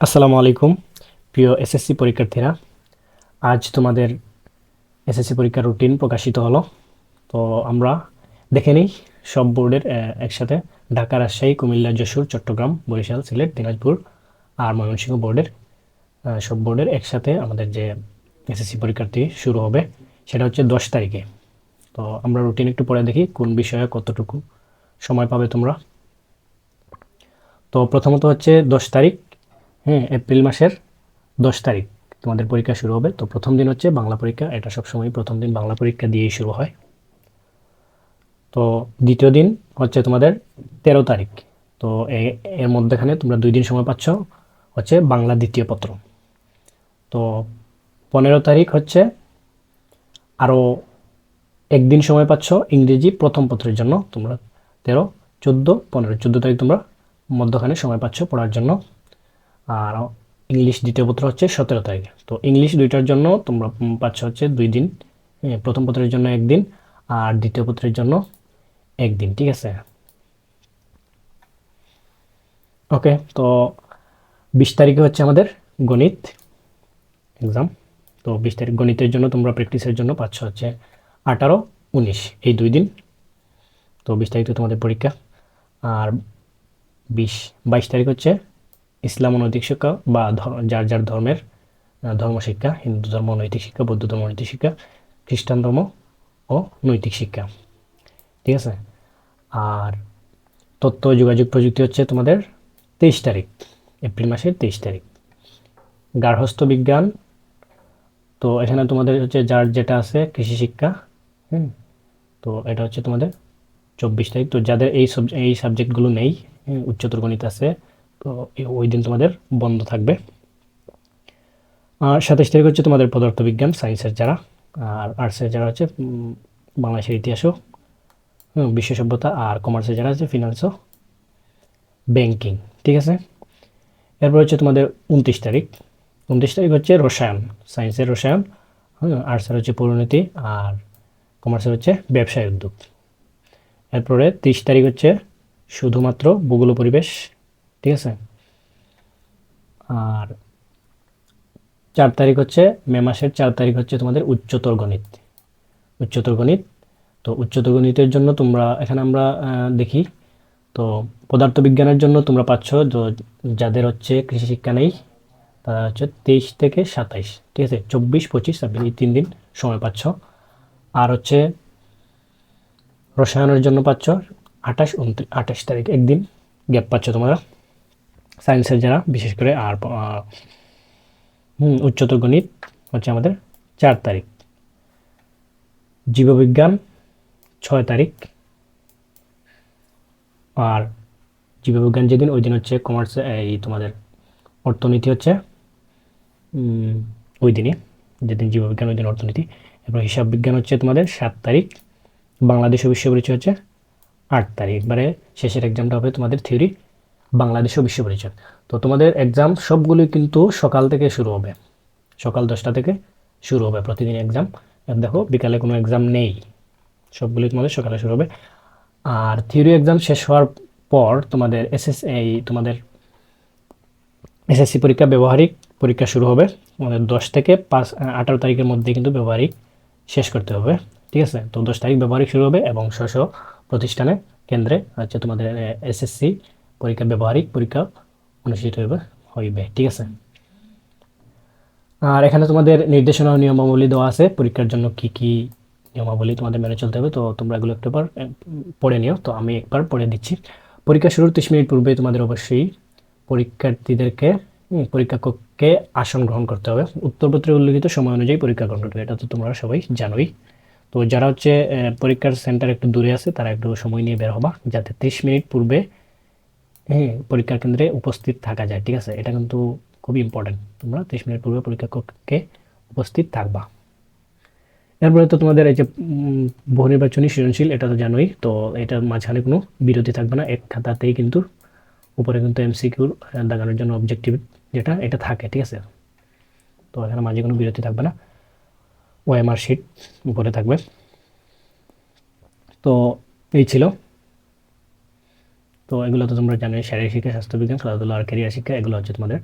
আসসালামু আলাইকুম, প্রিয় এসএসসি পরীক্ষার্থীরা। আজ তোমাদের এসএসসি পরীক্ষার রুটিন প্রকাশিত হলো। তো আমরা দেখে নিই সব বোর্ডের একসাথে ঢাকা, রাজশাহী, কুমিল্লা, যশোর, চট্টগ্রাম, বরিশাল, সিলেট, দিনাজপুর আর ময়মনসিংহ বোর্ডের সব বোর্ডের একসাথে আমাদের যে এসএসসি পরীক্ষার্থী শুরু হবে সেটা হচ্ছে দশ তারিখে। তো আমরা রুটিন একটু পরে দেখি কোন বিষয়ে কতটুকু সময় পাবে তোমরা। তো প্রথমত হচ্ছে দশ তারিখ হ্যাঁ এপ্রিল মাসের দশ তারিখ তোমাদের পরীক্ষা শুরু হবে। তো প্রথম দিন হচ্ছে বাংলা পরীক্ষা, এটা সবসময় প্রথম দিন বাংলা পরীক্ষা দিয়েই শুরু হয়। তো দ্বিতীয় দিন হচ্ছে তোমাদের তেরো তারিখ, তো এর মধ্যেখানে তোমরা দুই দিন সময় পাচ্ছ হচ্ছে বাংলা দ্বিতীয় পত্র। তো পনেরো তারিখ হচ্ছে আরও একদিন সময় পাচ্ছ ইংরেজি প্রথম পত্রের জন্য, তোমরা তেরো, চোদ্দ, পনেরো, চোদ্দ তারিখ তোমরা মধ্যখানে সময় পাচ্ছ পড়ার জন্য। আর ইংলিশ দ্বিতীয় পত্র হচ্ছে সতেরো তারিখে। তো ইংলিশ দুইটার জন্য তোমরা পাচ্ছ হচ্ছে দুই দিন। প্রথম পত্রের জন্য একদিন আর দ্বিতীয় পত্রের জন্য একদিন ঠিক আছে? ওকে, তো বিশ তারিখে হচ্ছে আমাদের গণিত এক্সাম তো বিশ তারিখ গণিতের জন্য তোমরা প্র্যাকটিসের জন্য পাচ্ছ হচ্ছে আঠারো, উনিশ, এই দুই দিন। তো বিশ তারিখ তোমাদের পরীক্ষা। আর বিশ, বাইশ তারিখ হচ্ছে ইসলাম ও নৈতিক শিক্ষা বা যার যার ধর্মের ধর্ম শিক্ষা, হিন্দু ধর্ম, নৈতিক শিক্ষা, বৌদ্ধ ধর্ম, নৈতিক শিক্ষা, খ্রিস্টান ধর্ম ও নৈতিক শিক্ষা। ঠিক আছে? আর তথ্য যোগাযোগ প্রযুক্তি হচ্ছে তোমাদের তেইশ তারিখ, এপ্রিল মাসের তেইশ তারিখ। গার্হস্থ্য বিজ্ঞান, তো এখানে তোমাদের হচ্ছে যার যেটা আছে কৃষি শিক্ষা, হুম, তো এটা হচ্ছে তোমাদের চব্বিশ তারিখ। তো যাদের এই এই সাবজেক্টগুলো নেই হুম, উচ্চতর গণিত আছে তো ওই দিন তোমাদের বন্ধ থাকবে। আর সাতাশ তারিখ হচ্ছে তোমাদের পদার্থবিজ্ঞান সায়েন্সের যারা। আর আর্টসের যারা হচ্ছে বাংলাদেশের ইতিহাসও হুম, বিশ্ব সভ্যতা আর কমার্সের যারা আছে ফিনান্সও ব্যাংকিং ঠিক আছে? এরপর হচ্ছে তোমাদের উনত্রিশ তারিখ। উনত্রিশ তারিখ হচ্ছে রসায়ন সায়েন্সের রসায়ন আর্টসের হচ্ছে পরিণতি আর কমার্সের হচ্ছে ব্যবসায় উদ্যোগ। এরপরে তিরিশ তারিখ হচ্ছে শুধুমাত্র ভূগোল পরিবেশ, ঠিক আছে? আর চার তারিখ হচ্ছে মে মাসের চার তারিখ হচ্ছে তোমাদের উচ্চতর গণিত। উচ্চতর গণিত, তো উচ্চতর গণিতের জন্য তোমরা, এখানে আমরা দেখি, তো পদার্থবিজ্ঞানের জন্য তোমরা পাচ্ছ যাদের হচ্ছে কৃষি শিক্ষা নেই, তারা হচ্ছে তেইশ থেকে সাতাইশ, ঠিক আছে? চব্বিশ, পঁচিশ ছাব্বিশ এই তিন দিন সময় পাচ্ছ। আর হচ্ছে রসায়নের জন্য পাচ্ছ আঠাশ উনত্রিশ, আঠাশ তারিখ, একদিন গ্যাপ পাচ্ছ তোমরা। সায়েন্সের যারা, বিশেষ করে আর উচ্চতর গণিত হচ্ছে আমাদের চার তারিখ। জীববিজ্ঞান ছয় তারিখ। আর জীববিজ্ঞান যেদিন, ওই দিন হচ্ছে কমার্স এই তোমাদের অর্থনীতি হচ্ছে ওই দিনই, যেদিন জীববিজ্ঞান, ওই দিন অর্থনীতি। এবং হিসাব বিজ্ঞান হচ্ছে তোমাদের সাত তারিখ। বাংলাদেশ বিশ্ব পরিচয় হচ্ছে আট তারিখ। একবারে শেষের এক্সামটা হবে তোমাদের থিওরি বাংলাদেশ ও বিশ্ব পরিচয়। তো তোমাদের এক্সাম সবগুলোই কিন্তু সকাল থেকে শুরু হবে। সকাল দশটা থেকে শুরু হবে প্রতিদিন এক্সাম দেখো, বিকালে কোনো এক্সাম নেই। সবগুলোই তোমাদের সকালে শুরু হবে। আর থিওরি এক্সাম শেষ হওয়ার পর তোমাদের এসএস এই তোমাদের এসএসসি পরীক্ষা ব্যবহারিক পরীক্ষা শুরু হবে। আমাদের দশ থেকে পাঁচ আঠারো তারিখের মধ্যে কিন্তু ব্যবহারিক শেষ করতে হবে। ঠিক আছে? তো দশ তারিখ ব্যবহারিক শুরু হবে এবং স্ব প্রতিষ্ঠানে কেন্দ্রে হচ্ছে তোমাদের এসএসসি পরীক্ষা, ব্যবহারিক পরীক্ষা অনুষ্ঠিত হবে, হইবে, ঠিক আছে? আর এখানে তোমাদের নির্দেশনা নিয়মাবলী দেওয়া আছে, পরীক্ষার জন্য কি কি নিয়মাবলী তোমাদের মেনে চলতে হবে, তো তোমরা এগুলো একটু বার পড়ে নিও, তো আমি একবার পড়ে দিচ্ছি। পরীক্ষা শুরুর তিরিশ মিনিট পূর্বে তোমাদের অবশ্যই পরীক্ষার্থীদেরকে পরীক্ষা কক্ষে আসন গ্রহণ করতে হবে। উত্তরপত্রে উল্লেখিত সময় অনুযায়ী পরীক্ষা গ্রহণ করতে হবে, এটা তো তোমরা সবাই জানোই। তো যারা হচ্ছে পরীক্ষার সেন্টার একটু দূরে আছে তারা একটু সময় নিয়ে বের হবা যাতে তিরিশ মিনিট পূর্বে হ্যাঁ পরীক্ষার কেন্দ্রে উপস্থিত থাকা যায় ঠিক আছে? এটা কিন্তু খুবই ইম্পর্টেন্ট তোমরা তিরিশ মিনিট পূর্বে পরীক্ষা কক্ষে উপস্থিত থাকবা। এরপরে তো তোমাদের এই যে উম, বহু নির্বাচনী সৃজনশীল এটা তো জানোই তো এটার মাঝখানে কোনো বিরতি থাকবে না। এক খাতাতেই কিন্তু উপরে কিন্তু এমসিকিউর দাগানোর জন্য অবজেক্টিভ যেটা এটা থাকে ঠিক আছে? তো এখানে মাঝে কোনো বিরতি থাকবে না। ওএমআর শিট উপরে থাকবে। তো এই ছিল। তো এগুলো তো তোমরা জানোই, শারীরিক শিক্ষা স্বাস্থ্যবিজ্ঞান খেলাধুলা আর ক্যারিয়ার শিক্ষা, এগুলো হচ্ছে তোমাদের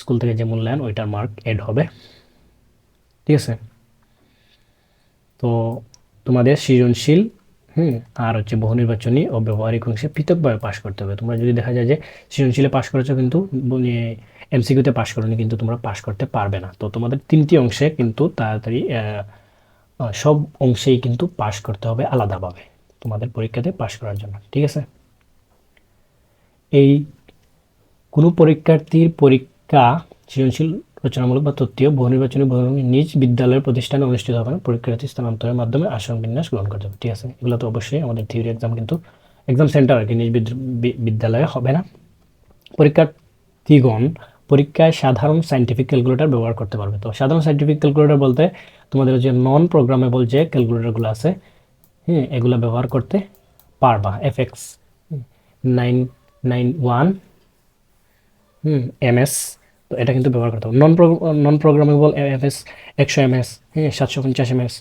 স্কুল থেকে যে মূল্যায়ন, ওইটার মার্ক এড হবে। ঠিক আছে? তো তোমাদের সৃজনশীল, হুম, আর হচ্ছে বহু নির্বাচনী ও ব্যবহারিক অংশে পৃথকভাবে পাশ করতে হবে। তোমরা যদি দেখা যায় যে সৃজনশীলে পাশ করেছ কিন্তু এমসিকিউতে পাশ করোনি, কিন্তু তোমরা পাশ করতে পারবে না। তো তোমাদের তিনটি অংশে কিন্তু তাড়াতাড়ি সব অংশেই কিন্তু পাশ করতে হবে আলাদাভাবে, তোমাদের পরীক্ষাতে পাশ করার জন্য, ঠিক আছে? এই কোনো পরীক্ষার্থীর পরীক্ষা সৃজনশীল, রচনামূলক বা তত্ত্বীয় বহু নির্বাচনী বহু নিজ বিদ্যালয়ের প্রতিষ্ঠানে অনুষ্ঠিত হবে পরীক্ষার্থী স্থানান্তরের মাধ্যমে আসন বিন্যাস গ্রহণ করতে হবে, ঠিক আছে? এগুলো তো অবশ্যই আমাদের থিওরি এক্সাম কিন্তু এক্সাম সেন্টার আর কি, নিজ বিদ্যালয়ে হবে না। পরীক্ষার্থীগণ পরীক্ষায় সাধারণ সাইন্টিফিক ক্যালকুলেটর ব্যবহার করতে পারবে। তো সাধারণ সাইন্টিফিক ক্যালকুলেটর বলতে তোমাদের যে নন প্রোগ্রামেবল যে ক্যালকুলেটরগুলো আছে হ্যাঁ এগুলো ব্যবহার করতে পারবা। F X nine nine one hmm MS তো এটা কিন্তু ব্যবহার করতে হবে non non programmable F S একশো এম এস হ্যাঁ সাতশো পঞ্চাশ এম এস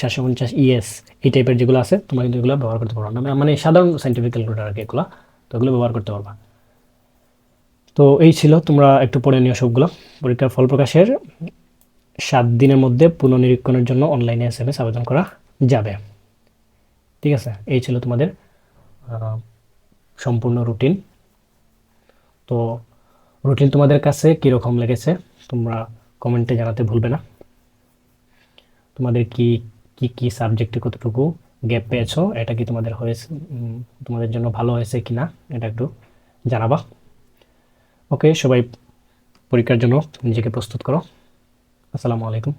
সাতশো পঞ্চাশ ইএস এই টাইপের যেগুলো আছে, তোমরা কিন্তু এগুলো ব্যবহার করতে পারো না মানে সাধারণ সাইন্টিফিক ক্যালকুলেটার আর কি এগুলো, তো এগুলো ব্যবহার করতে পারবা। তো এই ছিল, তোমরা একটু পড়ে নিও সবগুলো। পরীক্ষার ফল প্রকাশের সাত দিনের মধ্যে পুনঃনিরীক্ষণের জন্য অনলাইনে এস এম এস আবেদন করা যাবে। ঠিক আছে? এই ছিল তোমাদের সম্পূর্ণ রুটিন তো রুটিন তোমাদের কাছে কীরকম লেগেছে, তোমরা কমেন্টে জানাতে ভুলবে না। তোমাদের কি কি কি সাবজেক্টে কতটুকু গ্যাপ পেয়েছ, এটা কি তোমাদের হয়েছে তোমাদের জন্য ভালো হয়েছে কি না এটা একটু জানাবা। ওকে সবাই পরীক্ষার জন্য নিজেকে প্রস্তুত করো। আসসালামু আলাইকুম।